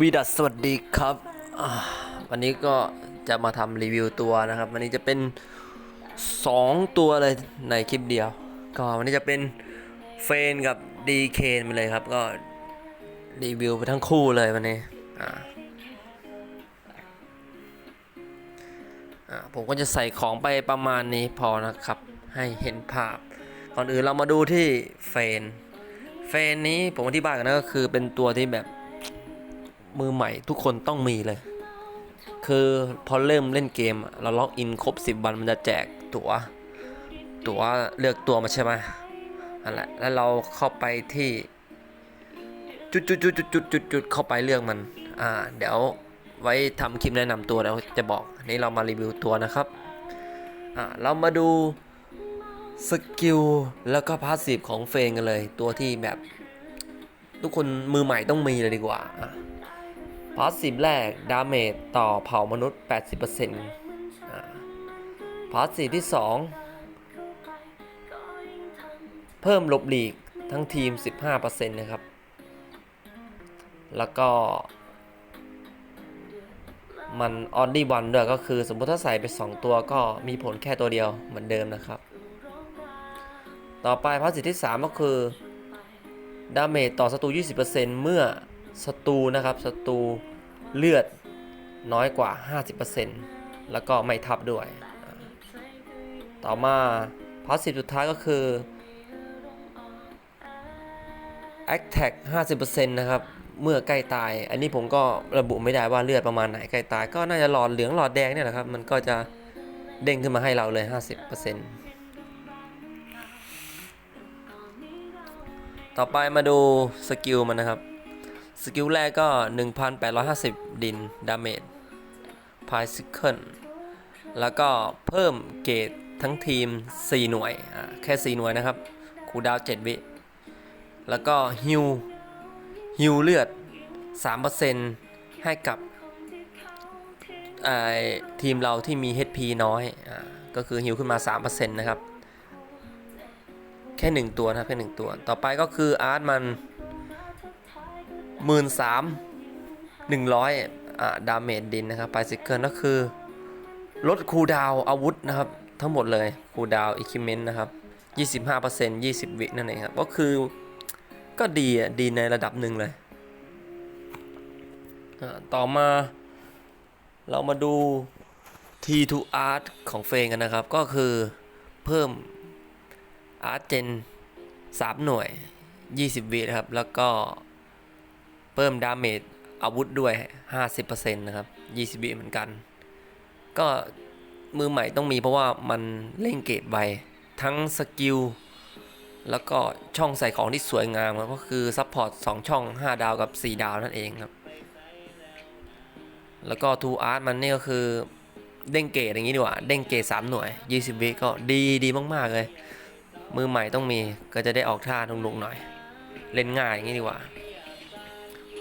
วีดัสสวัสดีครับวันนี้ก็จะมาทำรีวิวตัวนะครับ วันนี้จะเป็น 2 ตัวเลยในคลิปเดียว ก็วันนี้จะเป็นเฟนกับดีเคนไปเลยครับ ก็รีวิวไปทั้งคู่เลยวันนี้ผมก็จะใส่ของไปประมาณนี้พอนะครับ ให้เห็นภาพ ก่อนอื่นเรามาดูที่เฟน เฟนนี้ผมอธิบายกันนะก็คือเป็นตัวที่แบบ มือใหม่ทุกคนต้องมีเลย คือพอเริ่มเล่นเกม เราล็อกอินครบ 10 วันมันจะแจกตัวตัวเลือกตัวมาใช่ไหมนั่นแหละแล้วเราเข้าไปที่ จุดจุดจุดจุดจุดจุดจุดเข้าไปเลือกมัน อ่า เดี๋ยวไว้ทำคลิปแนะนำตัวแล้วจะบอกนี้เรามารีวิวตัวนะครับ อ่า เรามาดูสกิลแล้วก็พาสซีฟของเฟนกันเลย ตัวที่แบบ ทุกคนมือใหม่ต้องมีเลยดีกว่าอะ พาสซีฟแรก ดาเมจต่อเผ่ามนุษย์ 80%อ่าพาสซีฟที่ 2 เพิ่มลบหลีกทั้งทีม 15%นะครับ แล้วก็มันออนดี้วันด้วยก็คือสมมติถ้าใส่ไป 2 ตัวก็มีผลแค่ตัวเดียวเหมือนเดิมนะครับ ต่อไปพาสซีฟที่ 3 ก็คือดาเมจต่อศัตรู 20%เมื่อศัตรูนะครับศัตรู เลือดน้อยกว่า 50%แล้วก็ไม่ทับด้วย ต่อมาพาสซีฟสุดท้ายก็คือ Attack 50%นะครับ เมื่อใกล้ตาย อันนี้ผมก็ระบุไม่ได้ว่าเลือดประมาณไหนใกล้ตาย ก็น่าจะหลอดเหลืองหลอดแดงเนี่ยแหละครับ มันก็จะเด้งขึ้นมาให้เราเลย 50%ต่อไปมาดูสกิลมันนะครับ สกิลแรกก็ 1,850 ดิน ดาเมจพายซิเคิลแล้วก็เพิ่มเกรดทั้งทีม 4 หน่วย แค่ 4 หน่วยนะครับ คูดาว 7 วิ แล้วก็ฮิวฮิวเลือด 3%ให้กับทีมเราที่มี HP น้อยอก็คือฮิวขึ้นมา 3%นะครับ แค่หนึ่งตัวนะครับ แค่หนึ่งตัว ต่อไปก็คืออาร์ตมัน หมื่นสามหนึ่งร้อยอ่าดาเมจดินนะครับไปซิเกิลก็คือ ลดคูดาวอาวุธนะครับ ทั้งหมดเลยคูดาวอิคิเมนต์นะครับ25% 20 วินั่นเองครับ ก็คือก็ดีอะ ดีในระดับหนึ่งเลย ต่อมาเรามาดู T2 Art ของเฟงกันนะครับ ก็คือเพิ่มอาร์ตเจน3หน่วย 20 วินะครับ แล้วก็ เพิ่มดาเมจอาวุธด้วย 50%นะครับ 20วิเหมือนกัน ก็มือใหม่ต้องมีเพราะว่ามันเล่งเกรดไวทั้งสกิลแล้วก็ช่องใส่ของที่สวยงามครับก็คือซัพพอร์ต2ช่อง 5 ดาวกับ 4 ดาวนั่นเองครับ แล้วก็ทูอาร์ตมันนี่ก็คือเด้งเกรดอย่างนี้ดีกว่า เด้งเกรด3หน่วย 20วิก็ดีดีมาก ๆ เลย มือใหม่ต้องมีก็จะได้ออกท่าทุงๆหน่อย เล่นง่ายอย่างนี้ดีกว่า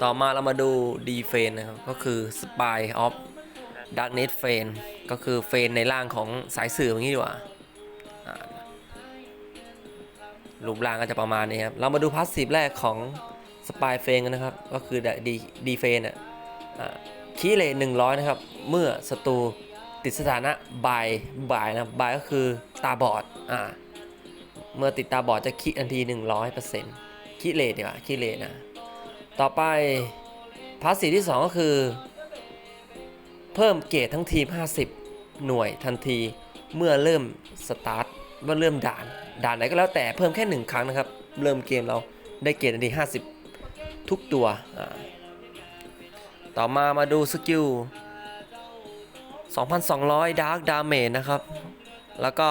ต่อมาเรามาดูดีเฟนนะครับ ก็คือ Spy of Darkness f a n ก็คือเฟนในร่างของสายสื่ออย่างนี้ดีกว่ารูปร่างก็จะประมาณนี้ครับ เรามาดูพาสซีฟแรกของ Spy f a n กันนะครับ ก็คือดีดีเฟนอะคีเลนหนึ่งร้อยนะครับ เมื่อศัตรูติดสถานะบายบายนะบายก็คือตาบอดอ่าเมื่อติดตาบอดจะคิทันที 100%คิเลทดีกว่าคิเลทนะ ต่อไปพาสีที่ 2 ก็คือ เพิ่มเกรดทั้งทีม 50 หน่วยทันทีเมื่อเริ่มสตาร์ทเมื่อเริ่มด่าน ด่านไหนก็แล้วแต่เพิ่มแค่ 1 ครั้งนะครับ เริ่มเกมเราได้เกรดทันที 50 ทุกตัว ต่อมามาดูสกิล 2,200 Dark Damage นะครับ แล้วก็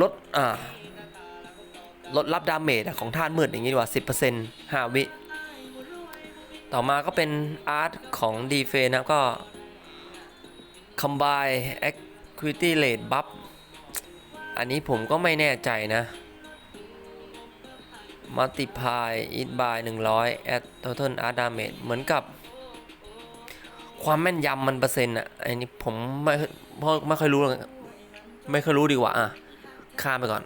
ลดอ่า ลดรับดาเมจของท่านมืดอย่างนี้ดีกว่า 10% 5 วิ ต่อมาก็เป็นอาร์ตของดีเฟนะครับก็ Combine Equity Rate Buff อันนี้ผมก็ไม่แน่ใจนะ Multiply It by 100 Add Total Art Damage เหมือนกับความแม่นยำมันเปอร์เซ็นต์อะอันนี้ผมไม่ไม่ค่อยรู้ ไม่ค่อยรู้ดีกว่าอะข้ามไปก่อน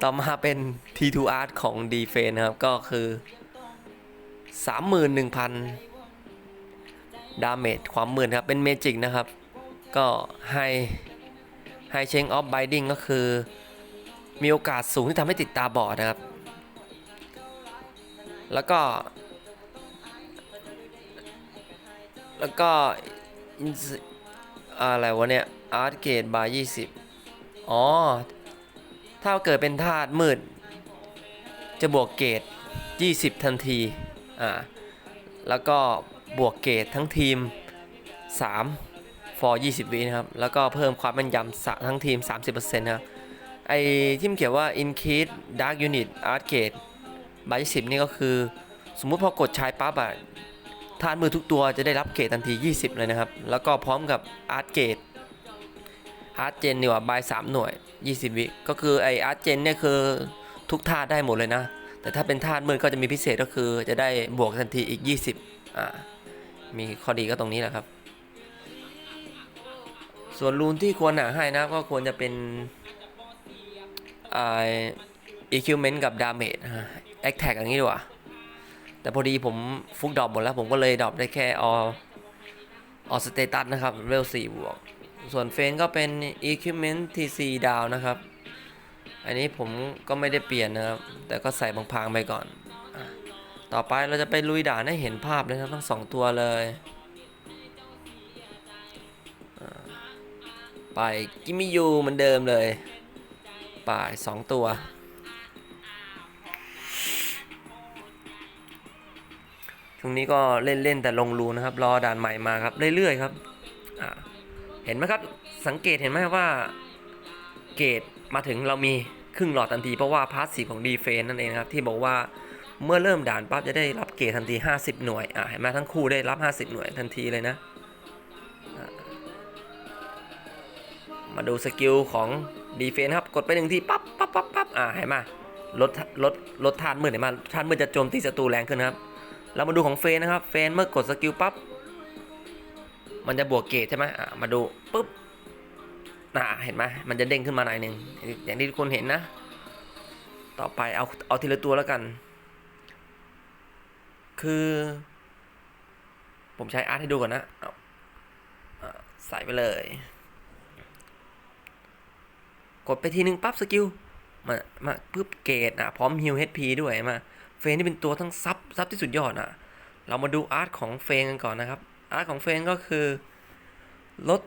ต่อมาเป็น T2 Art ของ d f a n นะครับ ก็คือสามหมื่นหนึ่งพันดาเมจความหมื่นครับ เป็นเมจิกนะครับ ก็ให้ให้เชงออฟไบดิงก็คือ มีโอกาสสูงที่ทำให้ติดตาบอดนะครับ แล้วก็ แล้วก็อะไรวะเนี่ยอาร์ตเกตบาร์ยี่สิบอ๋อ ถ้าเกิดเป็นธาตุมืด จะบวกเกต20 ทันที อ่า แล้วก็บวกเกตทั้งทีม 3 for 20 วินะครับ แล้วก็เพิ่มความแม่นยำทั้งทีม 30%นะครับไอที่มันเขียนว่า increase dark unit art gate บาร์20นี่ก็คือ สมมุติพอกดใช้ปั๊บอะธาตุมือทุกตัวจะได้รับเกตทันที 20 เลยนะครับ แล้วก็พร้อมกับ art gate อาร์ตเจนดีกว่าบาย3หน่วย 20 วิก็คือไออาร์ตเจนเนี่ยคือทุกธาตุได้หมดเลยนะ แต่ถ้าเป็นธาตุมืดก็จะมีพิเศษก็คือจะได้บวกทันทีอีก 20อ่ามีข้อดีก็ตรงนี้แหละครับ ส่วนรูนที่ควรหาให้นะก็ควรจะเป็นอ่า equipment กับ damage ฮะ attack อย่างนี้ดีกว่า แต่พอดีผมฟุกดรอปหมดแล้วผมก็เลยดรอปได้แค่ออออสเตตัสนะครับเวล4บวก ส่วนเฟนก็เป็น equipment TC ดาวนะครับ อันนี้ผมก็ไม่ได้เปลี่ยนนะครับ แต่ก็ใส่บางๆไปก่อนอต่อไปเราจะไปลุยด่านให้เห็นภาพเลยครับทั้งสองตัวเลย ไปกิมิยูเหมือนเดิมเลยป่ายสองตัวช่วงนี้ก็เล่น ๆ แต่ลงรูนะครับ รอด่านใหม่มาครับ เรื่อย ๆ ครับอ่า เห็นไหมครับ สังเกตเห็นไหมว่าเกตมาถึงเรามีครึ่งหลอดทันทีเพราะว่าพาร์ทสีของดีเฟนนั่นเองครับ ที่บอกว่าเมื่อเริ่มด่านปั๊บจะได้รับเกตทันที 50 หน่วยอะเห็นไหมทั้งคู่ได้รับ 50 หน่วยทันทีเลยนะ มาดูสกิลของดีเฟนครับ กดไปหนึ่งทีปั๊บปั๊บปั๊บปั๊บอ่าเห็นไหมลดลดลดทานมืดเห็นไหมทานมืดจะโจมตีศัตรูแรงขึ้นครับ เรามาดูของเฟนนะครับ เฟนเมื่อกดสกิลปั๊บ มันจะบวกเกตใช่ไหมอะมาดูปุ๊บน่ะเห็นไหมมันจะเด้งขึ้นมาหน่อยหนึ่งอย่างที่ทุกคนเห็นนะ ต่อไปเอาเอาทีละตัวแล้วกัน คือ ผมใช้อาร์ตให้ดูก่อนนะเอาใส่ไปเลย กดไปทีนึงปั๊บสกิลมามาปุ๊บเกตอะพร้อมฮิล HP ด้วยมา เฟนที่เป็นตัวทั้งซับซับที่สุดยอดอะ เรามาดูอาร์ตของเฟนกันก่อนนะครับ อาร์ตของเฟนก็คือลด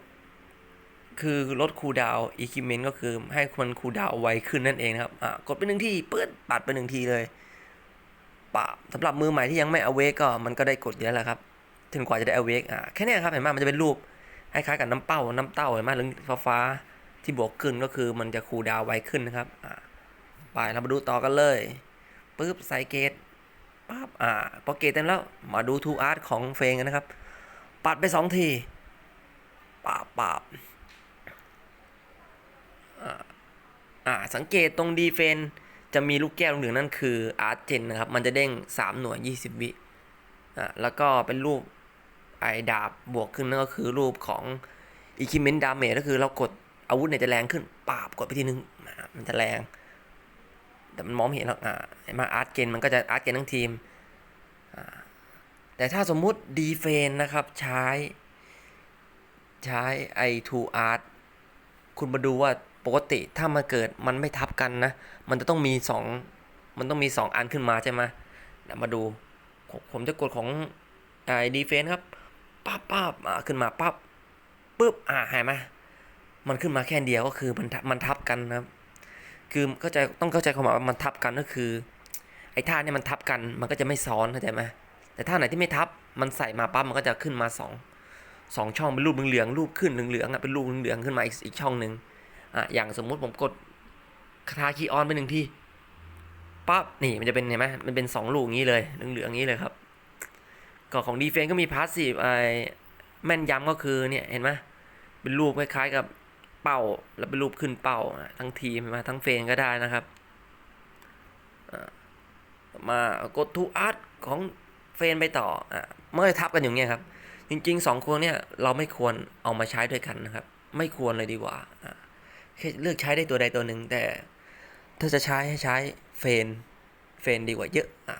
คือลดคูดาวอีคิเมนก็คือให้มันคูดาวไวขึ้นนั่นเองนะครับ อะกดไปหนึ่งทีเปิดปัดไปหนึ่งทีเลยปะสำหรับมือใหม่ที่ยังไม่อเวกก็มันก็ได้กดเยอะแล้วครับถึงกว่าจะได้อเวกอะแค่เนี้ยครับเห็นไหมมันจะเป็นรูปคล้ายๆกับน้ำเป้าน้ำเต้าเห็นไหมหรือฟ้าที่บวกขึ้นก็คือมันจะคูดาวไวขึ้นนะครับ อะไปเรามาดูต่อกันเลยปุ๊บใส่เกตปั๊บอ่าพอเกตเต็มแล้วมาดูทูอาร์ตของเฟงกันนะครับ ปัดไปสองทีปาบปาบอ่าอ่าสังเกตตรงดีเฟนจะมีลูกแก้วลูกหนึ่งนั่นคืออาร์ตเจนนะครับ มันจะเด้ง 3 หน่วย 20 วิอ่าแล้วก็เป็นรูปไอดาบบวกขึ้นนั่นก็คือรูปของอีคิเมนดาเมจก็คือเรากดอาวุธเนี่ยจะแรงขึ้นปาบกดไปทีนึงอ่ามันจะแรง แต่มันมองเห็นหรอกอ่าเห็นไหมอาร์ตเกนมันก็จะอาร์ตเกนทั้งทีมอ่า แต่ถ้าสมมุติดีเฟนนะครับใช้ใช้ไอทูอาร์ตคุณมาดูว่าปกติถ้ามาเกิดมันไม่ทับกันนะ มันจะต้องมีสองมันต้องมีสองอันขึ้นมาใช่ไหมเดี๋ยวมาดู ผมจะกดของไอดีเฟนครับปั๊บปั๊บอ่าขึ้นมาปั๊บปุ๊บอ่าห็นไหมมันขึ้นมาแค่เดียวก็คือมันทับมันทับกันนะครับ คือเข้าใจต้องเข้าใจความหมายว่ามันทับกันก็คือ ไอ้ท่าเนี่ยมันทับกันมันก็จะไม่ซ้อนเข้าใจไหม แต่ท่าไหนที่ไม่ทับมันใส่มาปั๊บมันก็จะขึ้นมาสองสองช่องเป็นรูปเหลืองๆรูปขึ้นเหลืองๆอะเป็นรูปเหลืองๆขึ้นมาอีกอีกช่องหนึ่งอะอย่างสมมุติผมกดคาทาคีออนไปหนึ่งทีปั๊บนี่มันจะเป็นเห็นไหมมันเป็นสองลูกอย่างนี้เลยเหลืองๆอย่างนี้เลยครับก็ของดีเฟนก็มีพาสซีฟไอแม่นยำก็คือเนี่ยเห็นไหมเป็นรูปคล้ายๆกับเป้าแล้วเป็นรูปขึ้นเป้าทั้งทีมมาทั้งเฟนก็ได้นะครับอ่ามากดทูอาร์ตของ เฟนไปต่ออะเมื่อทับกันอย่างเงี้ยครับ จริงๆสองคนเนี่ยเราไม่ควรเอามาใช้ด้วยกันนะครับ ไม่ควรเลยดีกว่าอะเลือกใช้ได้ตัวใดตัวหนึ่งแต่ถ้าจะใช้ให้ใช้เฟนเฟนดีกว่าเยอะอะ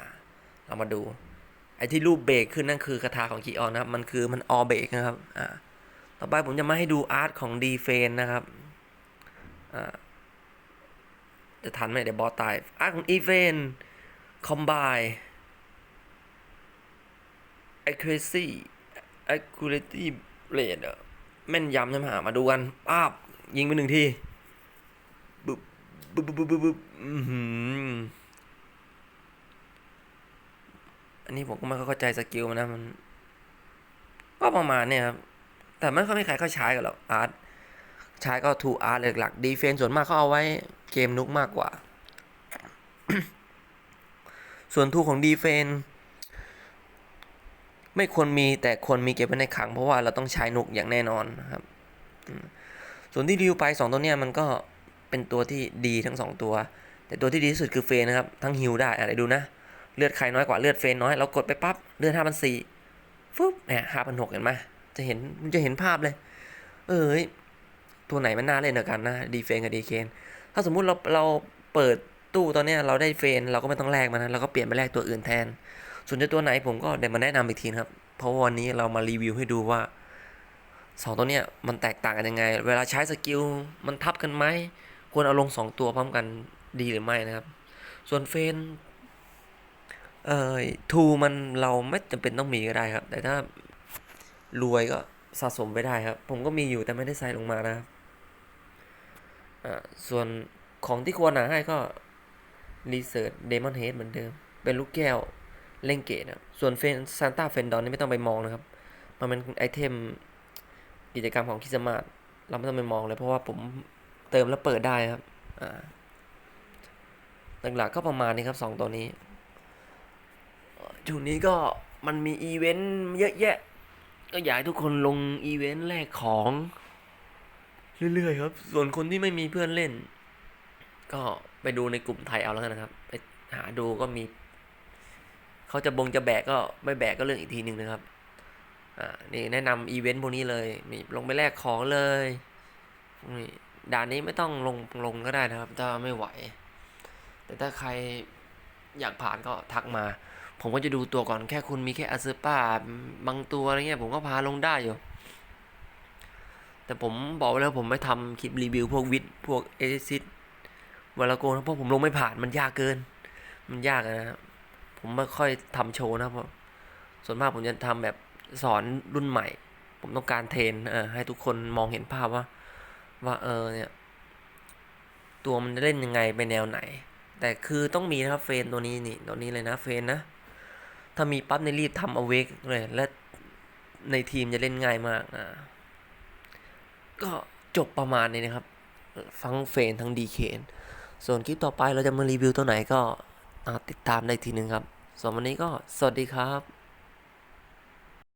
เรามาดู ไอ้ที่รูปเบรกขึ้นนั่นคือคาถาของคีออนนะครับ มันคือมันออเบรกนะครับอ่าต่อไปผมจะมาให้ดูอาร์ตของดีเฟนนะครับอ่าจะทันไหมเดี๋ยวบอสตายอาร์ตของอีเฟนคอมไบ accuracy accuracy rate อะแม่นยำใช่ไหมหามาดูกันป้าบยิงไปหนึ่งทีบึบบึบบึบบึบบึบบึบอื้อหืออันนี้ผมก็ไม่เข้าใจสกิลมันนะมัน ก็ประมาณเนี่ยครับ แต่ไม่ค่อยมีใครเข้าใช้กันหรอกอาร์ตใช้ก็ทูอาร์ตหลักๆดีเฟนส่วนมากเขาเอาไว้เกมนุกมากกว่า ส่วนทูของดีเฟน ไม่ควรมีแต่ควรมีเก็บไว้ในขัง เพราะว่าเราต้องใช้นุกอย่างแน่นอนนะครับ ส่วนที่รีวิวไปสองตัวเนี้ยมันก็เป็นตัวที่ดีทั้งสองตัว แต่ตัวที่ดีที่สุดคือเฟนนะครับ ทั้งฮิลได้อะไรดูนะ เลือดใครน้อยกว่าเลือดเฟนน้อยเรากดไปปั๊บเลือดห้าพันสี่ฟึ๊บเนี่ยห้าพันหกเห็นไหมจะเห็นมันจะเห็นภาพเลย เอ้ยตัวไหนมันน่าเล่นเหนกันนะดีเฟนกับดีเคนถ้าสมมุติเราเราเปิดตู้ตอนเนี้ยเราได้เฟนเราก็ไม่ต้องแลกมันนะเราก็เปลี่ยนไปแลกตัวอื่นแทน ส่วนจะตัวไหนผมก็เดี๋ยวมาแนะนำอีกทีนะครับ เพราะว่าวันนี้เรามารีวิวให้ดูว่าสองตัวเนี้ยมันแตกต่างกันยังไง เวลาใช้สกิลมันทับกันไหมควรเอาลงสองตัวพร้อมกันดีหรือไม่นะครับ ส่วนเฟนเอ่อทูมันเราไม่จำเป็นต้องมีก็ได้ครับ แต่ถ้ารวยก็สะสมไปได้ครับ ผมก็มีอยู่แต่ไม่ได้ใส่ลงมานะครับส่วนของที่ควรหาให้ก็รีเสิร์ชเดมอนเฮดเหมือนเดิม เป็นลูกแก้ว เล่นเกตนะส่วนเฟนซานต้าเฟนดอนนี่ไม่ต้องไปมองนะครับ มันเป็นไอเทมกิจกรรมของคิสมาร์เราไม่ต้องไปมองเลยเพราะว่าผมเติมแล้วเปิดได้ครับ อ่าหลักๆก็ประมาณนี้ครับสองตัวนี้ช่วงนี้ก็มันมีอีเวนต์เยอะแยะ ก็อยากให้ทุกคนลงอีเวนต์แลกของ เรื่อยๆครับ ส่วนคนที่ไม่มีเพื่อนเล่น ก็ไปดูในกลุ่มไทยเอาแล้วกันนะครับ ไปหาดูก็มี เขาจะบงจะแบกก็ไม่แบกก็เรื่องอีกทีหนึ่งนะครับ อ่า นี่แนะนำอีเวนต์พวกนี้เลย มีลงไปแลกของเลยนี่ด่านนี้ไม่ต้องลงลงก็ได้นะครับ ถ้าไม่ไหว แต่ถ้าใครอยากผ่านก็ทักมา ผมก็จะดูตัวก่อนแค่คุณมีแค่อาซอป้าบางตัวอะไรเงี้ยผมก็พาลงได้อยู่ แต่ผมบอกแล้วผมไม่ทำคลิปรีวิวพวกวิทย์พวกเอซิสวาลาโกนะเพราะผมลงไม่ผ่านมันยากเกิน มันยากนะครับ ผมไม่ค่อยทำโชว์นะเพราะส่วนมากผมจะทำแบบสอนรุ่นใหม่ ผมต้องการเทรนเออให้ทุกคนมองเห็นภาพว่า ว่าเออเนี่ย ตัวมันจะเล่นยังไงไปแนวไหน แต่คือต้องมีนะครับเฟนตัวนี้นี่ตัวนี้เลยนะเฟนนะ ถ้ามีปั๊บในรีบทำเอาเวกเลย และในทีมจะเล่นง่ายมากอ่าก็จบประมาณนี้นะครับ ฟังเฟนทั้งดีเคนส่วนคลิปต่อไปเราจะมารีวิวตัวไหนก็ติดตามได้ทีหนึ่งครับ ส่วนวันนี้ก็สวัสดีครับ